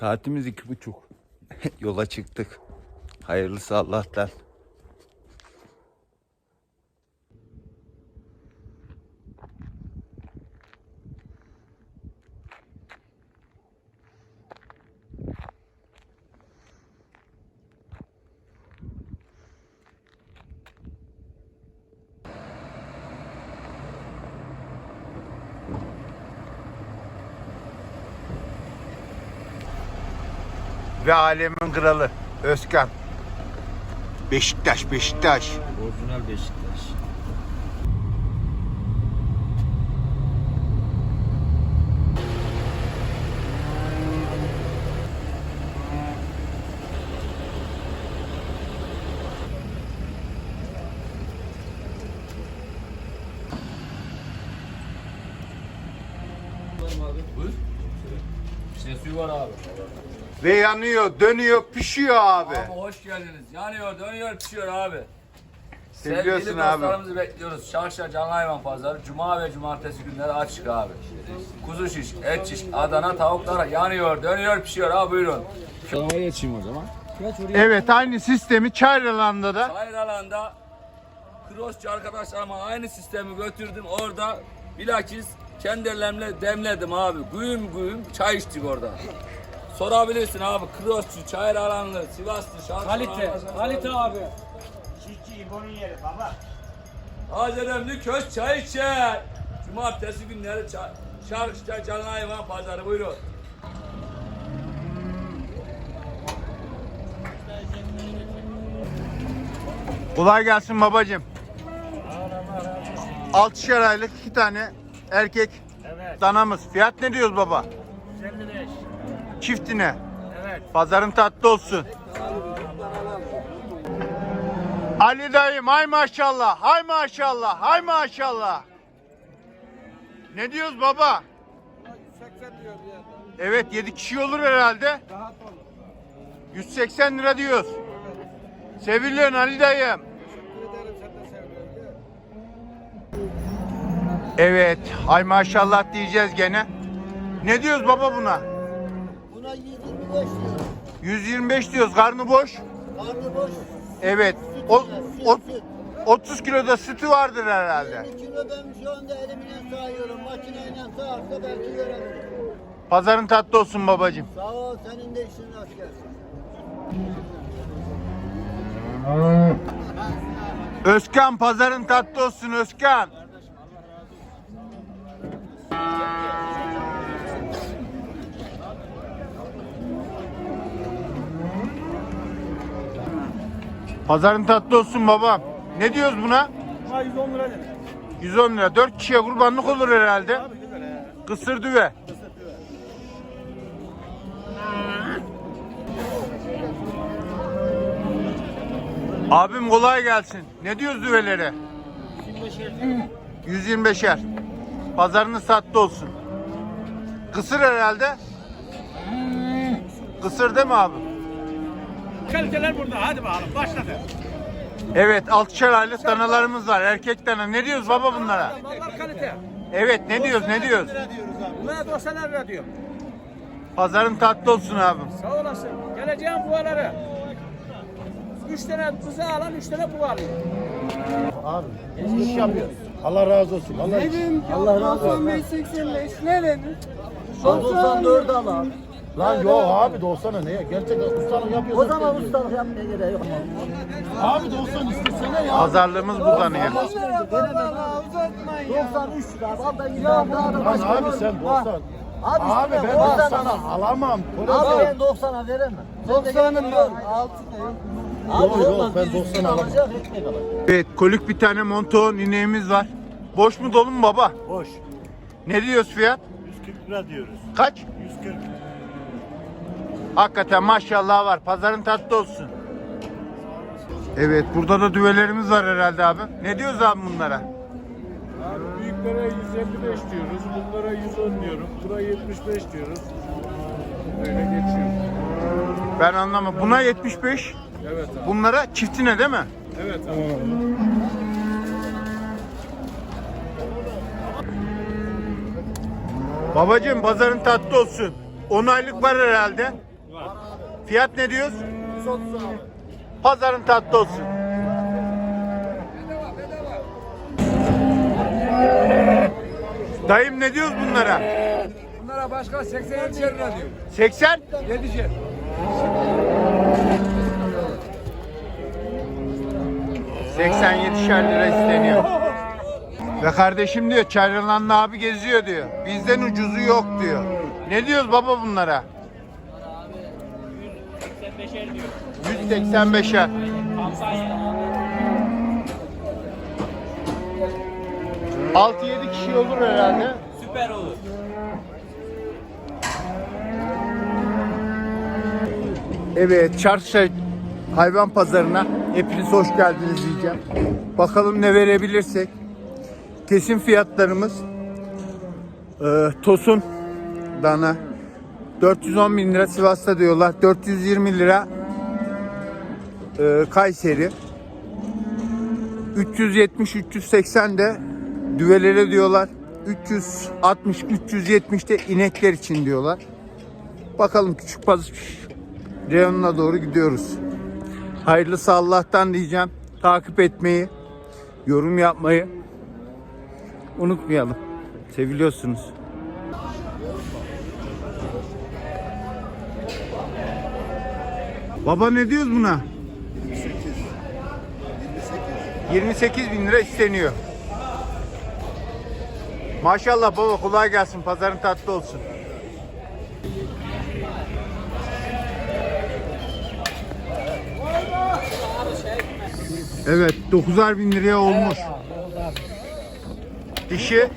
Saatimiz iki buçuk. Yola çıktık. Hayırlısı Allah'tan. Ve alemin kralı Özkan. Beşiktaş, Beşiktaş. Orijinal Beşiktaş. Ve yanıyor, dönüyor, pişiyor abi. Abi hoş geldiniz. Yanıyor, dönüyor, pişiyor abi. Seviyorsun Sevgili abi. dostlarımızı bekliyoruz. Çarşıya Canlı Hayvan Pazarı Cuma ve Cumartesi günleri açık abi. Kuzu şiş, et şiş, Adana tavuklar yanıyor, dönüyor, pişiyor abi buyurun. Tavaya geçeyim o zaman. Evet aynı sistemi Çayralan'da da Hayır alanda crossçu arkadaşlarıma aynı sistemi götürdüm. Orada bilakis kendi ellerimle demledim abi. Güğüm güğüm çay içtik orada. Sorabilirsin abi crossçu, çayır alanlı, Sivaslı, Şarkı Kalite, kalite abi. Hazıremli köz çay içer. Cumartesi günleri çay, Şarkışta Canlı Hayvan Pazarı buyurun. kolay gelsin babacığım. Altışar aylık iki tane erkek danamız. Fiyat ne diyoruz baba? 155. Çiftine. Evet. Pazarın tatlı olsun. Ali dayım hay maşallah, hay maşallah, hay maşallah. Ne diyoruz baba? 80 diyor. Evet 7 kişi olur herhalde. Rahat ol. 180 lira diyoruz. Seviliyorsun Ali dayım. Evet hay maşallah diyeceğiz gene. Ne diyoruz baba buna? Buna 125 diyor. 125 diyoruz karnı boş. Karnı boş. Evet. O, o, 30 kiloda sütü vardır herhalde. 20 kilo ben şu anda elimle sağıyorum. Makineyle sağarsa belki görebilirim. Pazarın tatlı olsun babacığım. Sağ ol senin de işin rast gelsin. Özkan pazarın tatlı olsun Özkan. Pazarın tatlı olsun babam. Ne diyoruz buna? Buna 110 lira dedim. 110 lira. 4 kişiye kurbanlık olur herhalde. Abi güzel he. Kısır düve. Abim kolay gelsin. Ne diyoruz düvelere? 125'er. Pazarınız tatlı olsun. Kısır herhalde. Kısır değil mi abi? Kaliteler burada. Hadi bakalım başladı. Evet, altışar aylık danalarımız var. Erkek dana. Ne diyoruz baba bunlara? Mallar kalite. Evet, ne diyoruz, ne diyoruz? Buna 90 lira diyor. Pazarın tatlı olsun abim. Sağ olasın. Geleceğim buğaları. 3 tane buza alan 3 tane buğa alıyor. iş yapıyor. Allah razı olsun. Allah, Allah razı olsun. 85 ne denir? 94 al abi. Lan yok abi 90'a neye? Gerçekten ustalık yapıyorsun. O zaman ustalık yapmaya gerek yok. Abi 90 istesene ya. Pazarlığımız bu danaya. 93 lira abi. Al ben gidiyorum. Lan abi sen 90. Abi, abi ben 90'a alamam. Abi ben 90'a veremem. 90'ım ben. Yok yok ben 90 alamam. Evet, kolik bir tane monton ineğimiz var. Boş mu dolu mu baba? Boş. Ne diyoruz fiyat? 140 lira diyoruz. Kaç? 140. Hakikaten maşallah var. Pazarın tatlı olsun. Evet, burada da düvelerimiz var herhalde abi. Ne diyoruz abi bunlara? Abi büyüklere 155 diyoruz, bunlara 110 diyorum, buna 75 diyoruz. Öyle geçiyor. Ben anlamam. Buna 75, Evet abi. bunlara çiftine değil mi? Evet abi. Babacığım pazarın tatlı olsun. 10 aylık var herhalde. Fiyat ne diyoruz? Pazarın tatlı olsun. Dayım ne diyoruz bunlara? Bunlara başka 87 lira diyor. 80? 7 şey. 87 lira isteniyor. Ve kardeşim diyor Çayırlanlı abi geziyor diyor. Bizden ucuzu yok diyor. Ne diyoruz baba bunlara? 185'er. Altı yedi kişi olur herhalde. Süper olur. Evet, çarşı hayvan pazarına hepiniz hoş geldiniz diyeceğim. Bakalım ne verebilirsek. Kesin fiyatlarımız e, Tosun dana 410 bin lira Sivas'ta diyorlar. 420 lira e, Kayseri. 370-380 de düvelere diyorlar. 360-370 de inekler için diyorlar. Bakalım küçük pazar reyonuna doğru gidiyoruz. Hayırlısı Allah'tan diyeceğim. Takip etmeyi, yorum yapmayı unutmayalım. Seviliyorsunuz. Baba ne diyoruz buna? 28 bin lira isteniyor. Maşallah baba kolay gelsin. Pazarın tatlı olsun. Evet 9'ar bin liraya olmuş. Dişi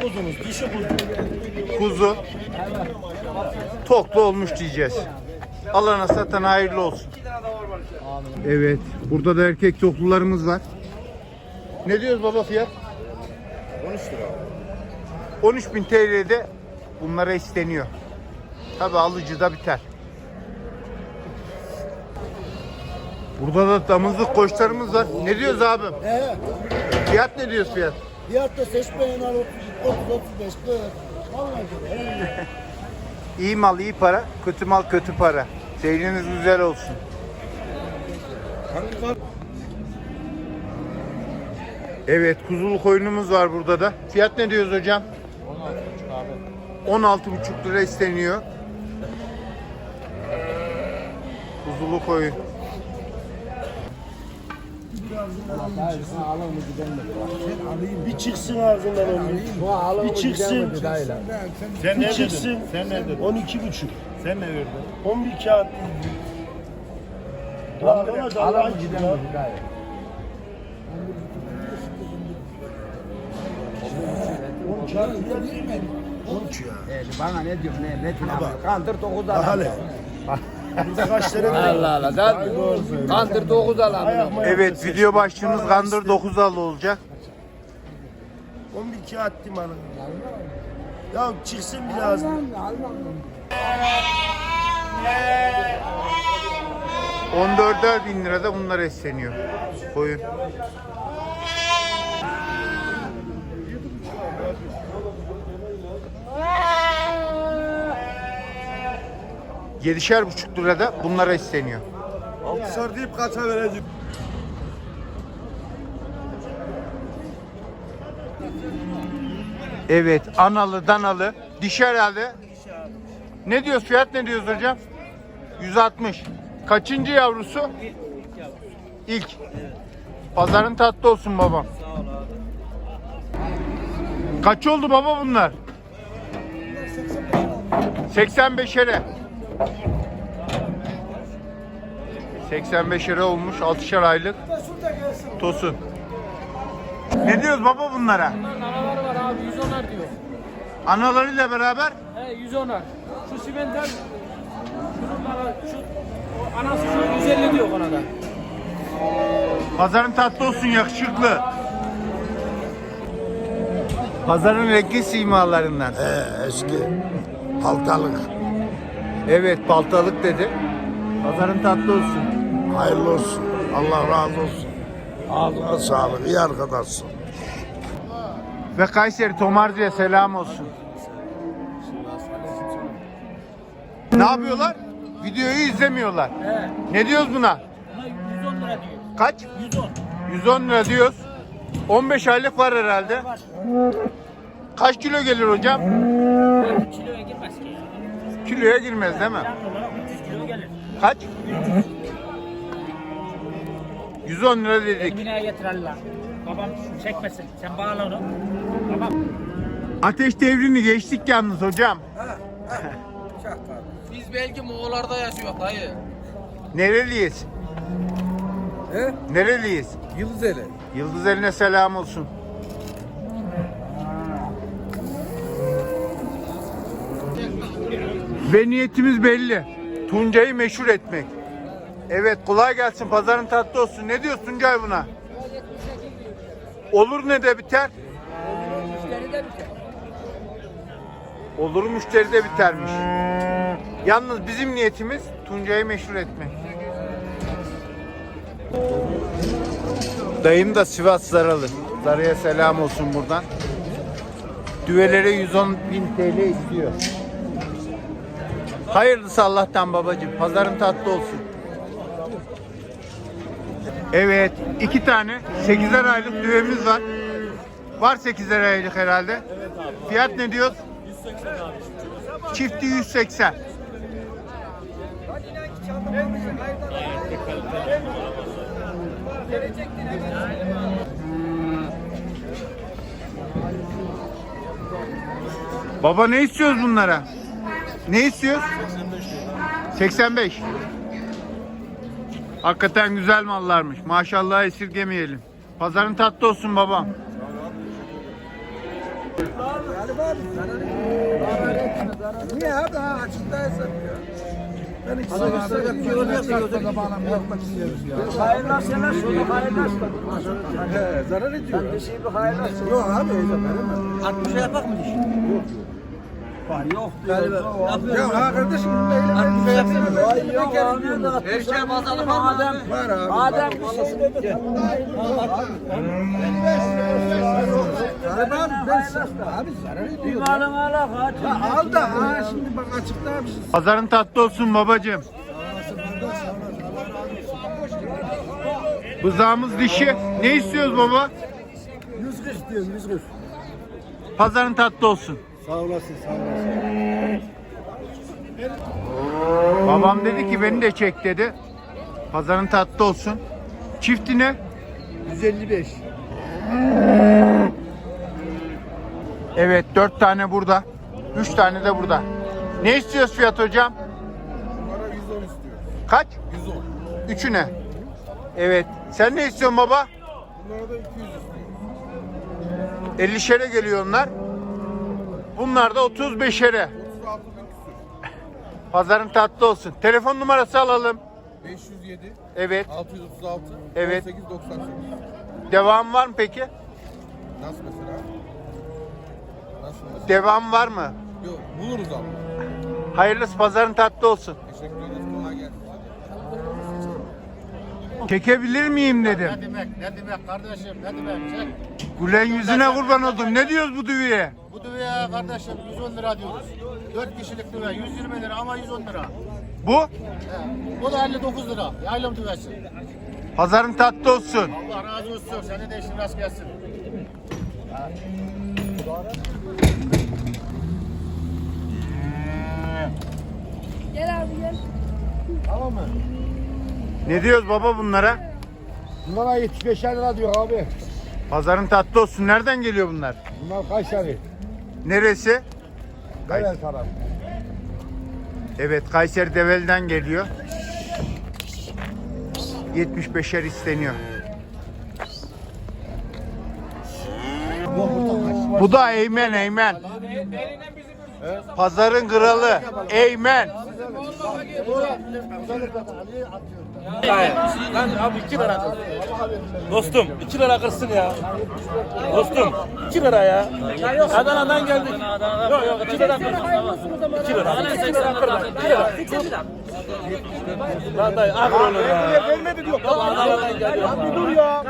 dişi kuzu. kuzu toklu olmuş diyeceğiz. Alana satan hayırlı olsun. Evet burada da erkek toklularımız var. Ne diyoruz baba fiyat? 13 lira. 13 bin TL'de bunlara isteniyor. Tabi alıcıda biter. Burada da damızlık koçlarımız var. Ne diyoruz abim? He. Fiyat ne diyoruz fiyat? Fiyatta seçmeyen al 30 35 40. Vallahi he. İyi mal iyi para, kötü mal kötü para. Seyriniz güzel olsun. Evet kuzulu koyunumuz var burada da. Fiyat ne diyoruz hocam? 16,5 abi. 16,5 lira isteniyor. Kuzulu koyun. Bir çıksın ağzından onun. Bir çıksın. Sen Bir ne çıksın. dedin? Sen ne dedin? 12 buçuk. Sen ne verdin? 11 kağıt. Lan arkadaş, Allah'ın gidiyor. 13 ya. Evet, bana ne diyor ne Metin abi? Kandır 9 alan. Allah Allah. Kandır 9 alan. Evet video başlığımız kandır 9 alan olacak. 11 kağıt attım bana. Ya çıksın biraz. Allah 14'er bin lirada bunlar esleniyor. Koyun. Yedişer buçuk lira da bunlara isteniyor. Altısar deyip kaça vereceğim? Evet analı danalı dişi herhalde. Ne diyoruz fiyat ne diyoruz hocam? 160. Kaçıncı yavrusu? İlk. Pazarın tatlı olsun babam. Kaç oldu baba bunlar? 85'ere. 85'ere olmuş 6'şer aylık. Tosun. Ne diyoruz baba bunlara? Analar var abi 110'ar diyor. Analarıyla beraber He 110'ar. Şu simenter şunun bana şu o anası şu 150 diyor bana da. Pazarın tatlı olsun yakışıklı. Pazarın renkli simalarından. Ee, eski. Haltalık. Evet baltalık dedi. Pazarın tatlı olsun. Hayırlı olsun. Allah razı olsun. Ağzına sağlık. İyi arkadaşsın. Ve Kayseri Tomarcı'ya selam olsun. Ne yapıyorlar? Videoyu izlemiyorlar. Ne diyoruz buna? Buna 110 lira diyor. Kaç? 110. 110 lira diyoruz. 15 aylık var herhalde. Kaç kilo gelir hocam? Kiloya girmez ki. Kiloya girmez değil mi? Yan olarak 300 kilo gelir. Kaç? 110 lira dedik. Emine'ye getirirler. Babam çekmesin. Sen bağla onu. Tamam. Ateş devrini geçtik yalnız hocam. Biz belki Moğollarda yaşıyor dayı. Nereliyiz? He? Nereliyiz? Yıldızeli. Yıldız eline selam olsun. Ve niyetimiz belli. Tuncay'ı meşhur etmek. Evet kolay gelsin pazarın tatlı olsun. Ne diyorsun Tuncay buna? Olur ne de biter? Olur müşteri de bitermiş. Yalnız bizim niyetimiz Tuncay'ı meşhur etmek. Dayım da Sivas Zaralı. Zarı'ya selam olsun buradan. Düvelere 110 bin TL istiyor. Hayırlısı Allah'tan babacığım. Pazarın tatlı olsun. Evet, iki tane 8'er aylık düvemiz var. Var 8'er aylık herhalde. Fiyat ne diyoruz? 180 abi. Çifti 180. Baba ne istiyoruz bunlara? Ne istiyoruz? 85. Hakikaten güzel mallarmış. Maşallah esirgemeyelim. Pazarın tatlı olsun babam. Niye abi ha açıktaysın ya. Ben iki sene Hayırlı akşamlar. Hayırlı akşamlar. He, zarar ediyor. Ben bir şey bir hayırlı Yok abi öyle benim. 60 yapak mı diş? Yok yok. Yok diyor. Ya ha kardeşim böyle 60 yapsana. Yok abi. Her şey pazarlık var mı? Var abi. Madem bir şey dedi. Zarar abi ben abi zarar ediyor. Malım ala kaç. Al da ha şimdi bak açıkta abi. Pazarın tatlı olsun babacığım. Bızağımız dişi. Ne istiyoruz baba? 140 istiyorum 140. Pazarın tatlı olsun. Sağ olasın sağ olasın. Babam dedi ki beni de çek dedi. Pazarın tatlı olsun. Çifti ne? 155. Evet dört tane burada. Üç tane de burada. Ne istiyoruz fiyat hocam? Bunlara 110 istiyor. Kaç? 110. Üçüne. Evet. Sen ne istiyorsun baba? Bunlara da 200 istiyor. 50'şere geliyor onlar. Bunlar da 35'ere. 36 bin. Pazarın tatlı olsun. Telefon numarası alalım. 507 Evet. 636 Evet. 18 98. Devam var mı peki? Nasıl mesela? Nasıl mesela? Devam var mı? Yok buluruz abi. Hayırlısı pazarın tatlı olsun. Teşekkür ederiz. Çekebilir miyim dedim. Ne demek ne demek kardeşim ne demek çek. Gülen yüzüne kurban oldum. Ne diyoruz bu düğüye? Bu düveye kardeşim 110 lira diyoruz. 4 kişilik düve 120 lira ama 110 lira. Bu He. O da 59 lira. Yaylım düvesi. pazarın tatlı olsun. Allah razı olsun. Seni de işin rast gelsin. Gel abi gel. Tamam mı? Ne diyoruz baba bunlara? Bunlara 75 lira diyor abi. Pazarın tatlı olsun. Nereden geliyor bunlar? Bunlar Kayseri. Neresi? Gayrel taraf. Evet Kayseri Develi'den geliyor. 75'er isteniyor. Bu da Eymen Eymen. Pazarın kralı Eymen. Lan abi 2 lira. Dostum 2 lira kırsın ya. Dostum 2 lira ya. Adana'dan geldik. Yok yok 2 lira kır. 2 lira. 2 lira kır lan. 2 lira. Lan dayı al onu ya. Vermedi diyor. Adana'dan geldik. Abi dur ya.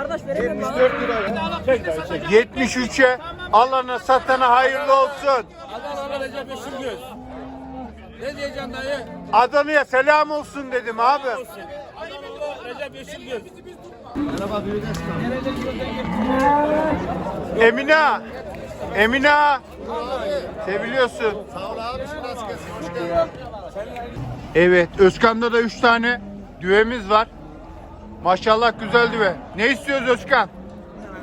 73'e alana satana hayırlı olsun. Adana'da Recep Yeşilgöz. Ne diyeceksin dayı? Adana'ya selam olsun dedim abi. Recep Yeşilgöz. Emine. Emine. Seviliyorsun. Sağ ol abi. Nasıl kesin? Hoş geldin. Evet, Özkan'da da 3 tane düvemiz var. Maşallah güzel düve. Ne istiyoruz Özkan?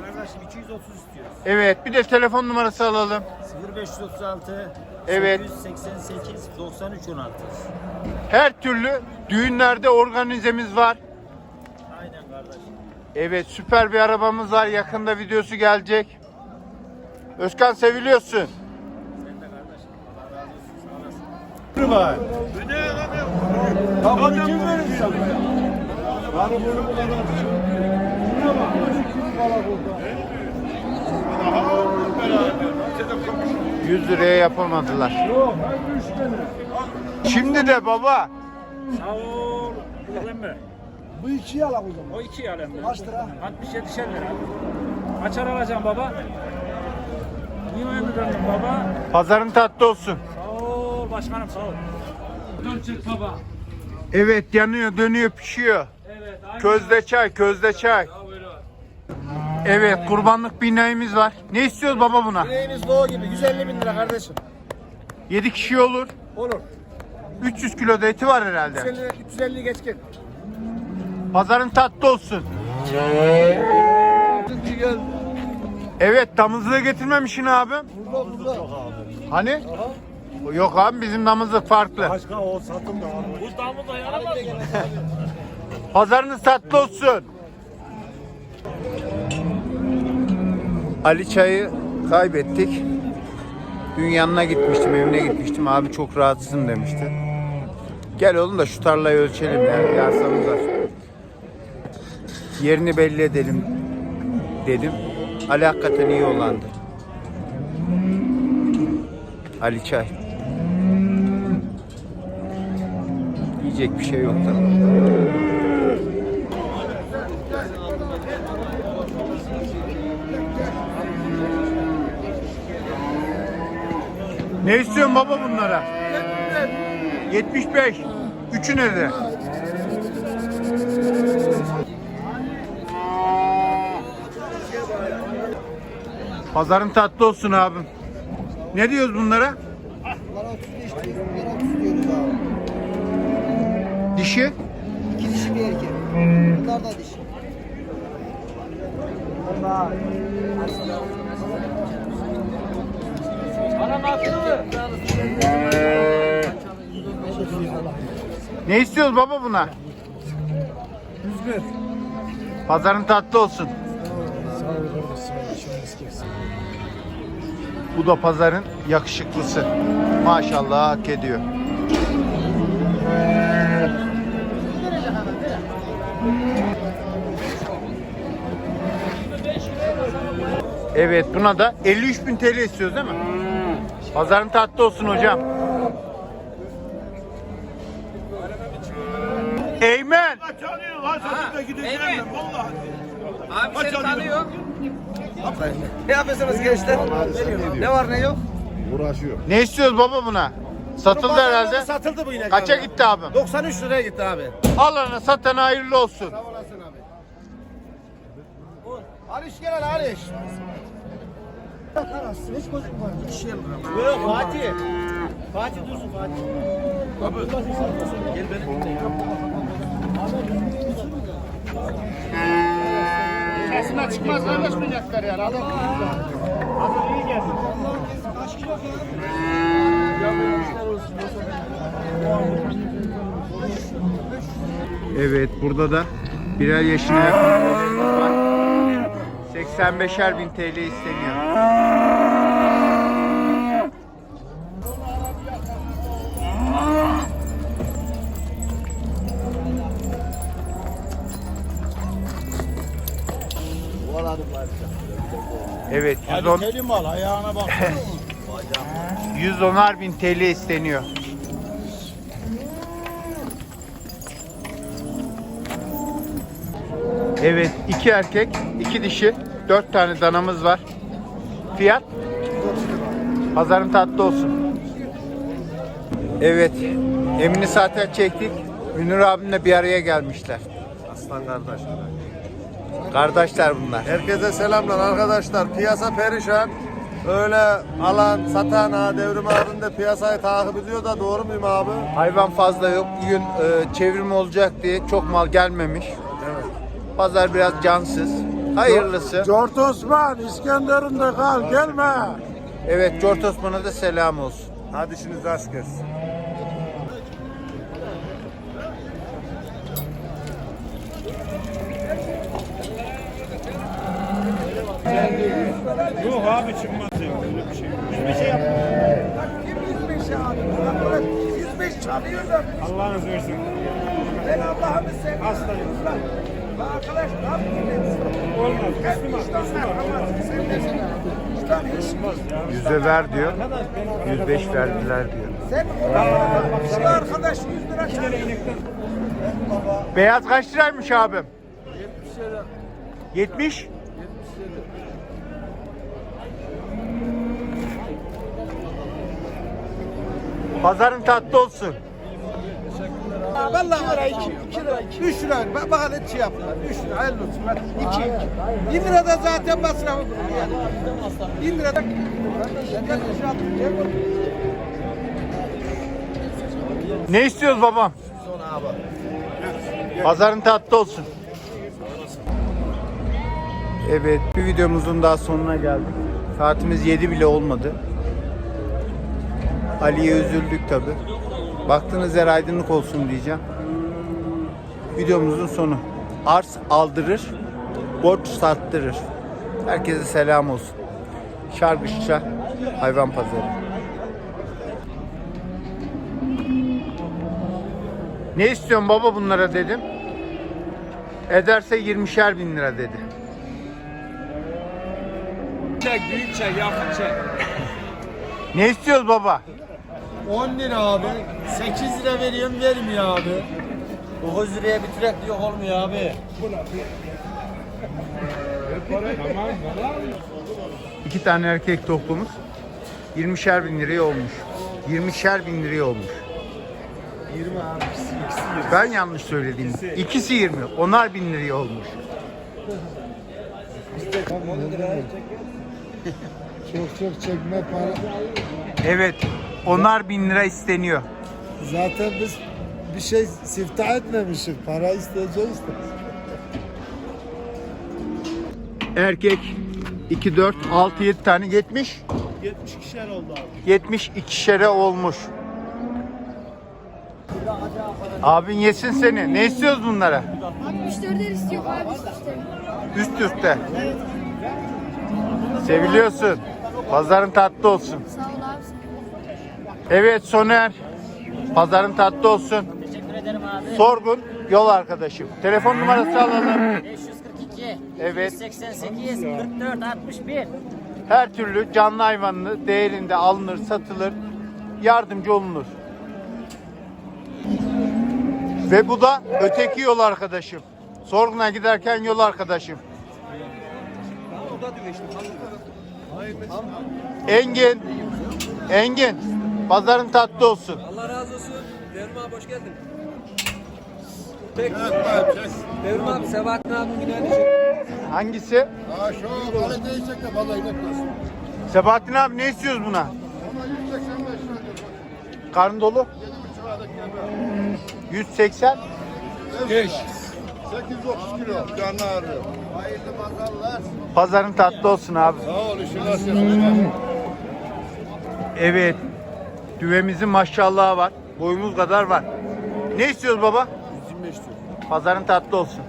Arkadaşım 230 istiyoruz. Evet, bir de telefon numarası alalım. 0536 Evet. 888 93 16. Her türlü düğünlerde organizemiz var. Kardeşim. Evet, süper bir arabamız var. Yakında videosu gelecek. Özkan seviliyorsun. Bu kadar. 100 liraya yapamadılar. Şimdi de baba. Sağ ol. Bu ikiyi al o zaman. O iki al emmi. Kaç lira? 67 lira. Kaçar alacağım baba? Niye öyle döndün baba? Pazarın tatlı olsun. Sağ ol başkanım sağ ol. Dön çık baba. Evet, yanıyor, dönüyor, pişiyor. Evet. Aynı. Közde çay, közde çay. Evet, kurbanlık bir ineğimiz var. Ne istiyoruz baba buna? Bileğiniz doğu gibi 150 bin lira kardeşim. 7 kişi olur. Olur. 300 kilo da eti var herhalde. 350, 350 geç gel. Pazarın tatlı olsun. Evet, damızlığı getirmemişsin abim. Burada. Hani? Yok abi bizim damızlık farklı. Başka o satın da var. Bu damı da yaramaz mı? Pazarınız tatlı olsun. Ali Çay'ı kaybettik. Dün yanına gitmiştim, evine gitmiştim. Abi çok rahatsızım demişti. Gel oğlum da şu tarlayı ölçelim ya. Yarsamız var. Yerini belli edelim dedim. Ali hakikaten iyi olandı. Ali Çay. Yiyecek bir şey yok. Ne istiyorsun baba bunlara? 75. Üçü nerede? Pazarın tatlı olsun abim. Ne diyoruz bunlara? Bunlara 35 diyoruz. Bunlara 30 diyoruz abi. Dişi? İki dişi bir erkek. Bunlar da dişi. Ne istiyoruz baba buna? 101. Pazarın tatlı olsun. Bu da pazarın yakışıklısı. Maşallah hak ediyor. Evet buna da 53 bin TL istiyoruz değil mi? Pazarın tatlı olsun hocam. Eymen. Abi seni tanıyor. Ne yapıyorsunuz gençler? Ne var ne yok? Uğraşıyor. Ne istiyoruz baba buna? Satıldı herhalde. Satıldı bu inek. Kaça abi. gitti abim? 93 liraya gitti abi. Alana satana hayırlı olsun. Aliş gel lan Aliş. Hiç gözükmüyor. Yok Fatih. Fatih dursun Fatih. Abi. Gel beni ya. Sesine çıkmaz anlaşmayacaklar yani. Adam iyi geldi. Evet burada da birer yaşına yakın üyelerimiz var. 85'er bin TL isteniyor. Evet 110, Kaliteli mal ayağına bak. 110'ar bin TL isteniyor. Evet iki erkek iki dişi dört tane danamız var. Fiyat? Pazarın tatlı olsun. Evet. Emini zaten çektik. Münir abimle bir araya gelmişler. Aslan kardeş. Kardeşler bunlar. Herkese selamlar arkadaşlar. Piyasa perişan. Öyle alan, satan ha devrim abim piyasayı takip ediyor da doğru muyum abi? Hayvan fazla yok. Bugün e, çevrim olacak diye çok mal gelmemiş. Pazar biraz cansız. Hayırlısı. Cort Osman İskenderun'da kal gelme. Evet, Cort Osman'a da selam olsun. Hadi işiniz rast gelsin. Yok abi çıkmaz ya öyle bir şey. Hiçbir şey yapma. 105 abi. 105 çalıyorlar. Allah'ınız versin. Ben Allah'ımı seviyorum. Hastayım. Arkadaş ne yapıyorsun? Olmaz. Müslüman. Müslüman. Olmaz. Ya. Yüze ver diyor. 105 verdiler diyor. Sen Şimdi arkadaş 100 lira çalıyor. Beyaz kaç liraymış abim? 70 Pazarın tatlı olsun. Vallahi lira 2 2 lira 3 lira. Bak bak hadi şey yaptılar. 3 lira hayırlı olsun. Hadi 2 1 lira da zaten masrafı bu yani. 1 lira da Ne istiyoruz babam? Pazarın tatlı olsun. Evet, bir videomuzun daha sonuna geldik. Saatimiz 7 bile olmadı. Ali'ye üzüldük tabi. Baktığınız yer aydınlık olsun diyeceğim. Videomuzun sonu. Arz aldırır, borç sattırır. Herkese selam olsun. Şargışça hayvan pazarı. Ne istiyorsun baba bunlara dedim. Ederse 20'şer bin lira dedi. Çek, büyük çek, yakın çek. Ne istiyoruz baba? 10 lira abi. 8 lira veriyorum vermiyor abi. 9 liraya bitirek yok olmuyor abi. İki tane erkek toplumuz 20'şer bin liraya olmuş. 20'şer bin liraya olmuş. 20 abi. İkisi, ikisi Ben yanlış söyledim. İkisi 20. Onar bin liraya olmuş. Çok çok çekme para. Evet. Onar bin lira isteniyor. Zaten biz bir şey siftah etmemişiz. Para isteyeceğiz de. Erkek 2, 4, 6, 7 tane 70. 72'şer oldu abi. 72'şere olmuş. Abin yesin seni. Ne istiyoruz bunlara? 64'er istiyor abi işte. Üst üste. Seviliyorsun. Pazarın tatlı olsun. Sağ ol. Evet Soner. Pazarın tatlı olsun. Teşekkür ederim abi. Sorgun yol arkadaşım. Telefon numarası alalım. 542 Evet. 88 44 61. Her türlü canlı hayvanlı değerinde alınır, satılır. Yardımcı olunur. Ve bu da öteki yol arkadaşım. Sorguna giderken yol arkadaşım. Engin. Engin. Pazarın tatlı olsun. Allah razı olsun. Devrim abi hoş geldin. Peki. Devrim abi Sebahattin abim günahını çek. Hangisi? Ha şu para değecek de vallahi inatlasın. Sebahattin abi ne istiyoruz buna? Ama 185 lira. Karnı dolu. 180. Geç. 830 kilo canlı ağrıyor. Hayırlı pazarlar. Pazarın tatlı olsun abi. Sağ ol işin. Evet. Düvemizin maşallahı var. Boyumuz kadar var. Ne istiyoruz baba? 125 diyor. Pazarın tatlı olsun.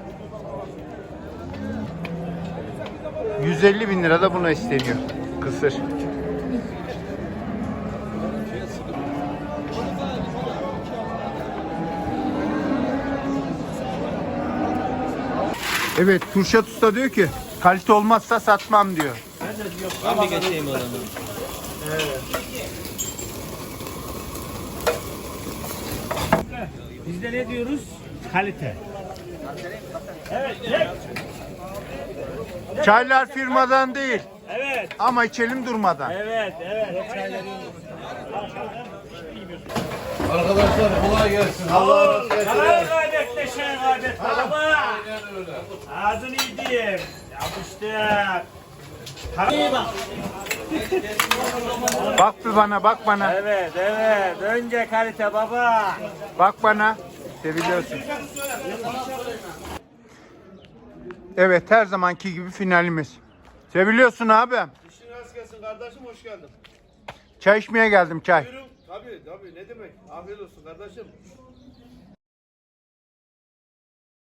150 bin lira da buna isteniyor. Kısır. Evet Turşat Usta diyor ki kalite olmazsa satmam diyor. Ben bir geçeyim o zaman. Bizde ne diyoruz? Kalite. Çaylar firmadan değil Evet, ama içelim durmadan. evet, evet. Arkadaşlar kolay gelsin. Allah razı olsun. Karar kaybetme şey kaybetme baba. Ağzını yediğim. Yapıştır. Bak bir bana bak bana. Evet evet. Önce kalite baba. Bak bana. Seviliyorsun. Evet her zamanki gibi finalimiz. Seviliyorsun abi. İşin rast gelsin kardeşim hoş geldin. Çay içmeye geldim çay. Buyurun. Tabii tabii ne demek. Afiyet olsun kardeşim.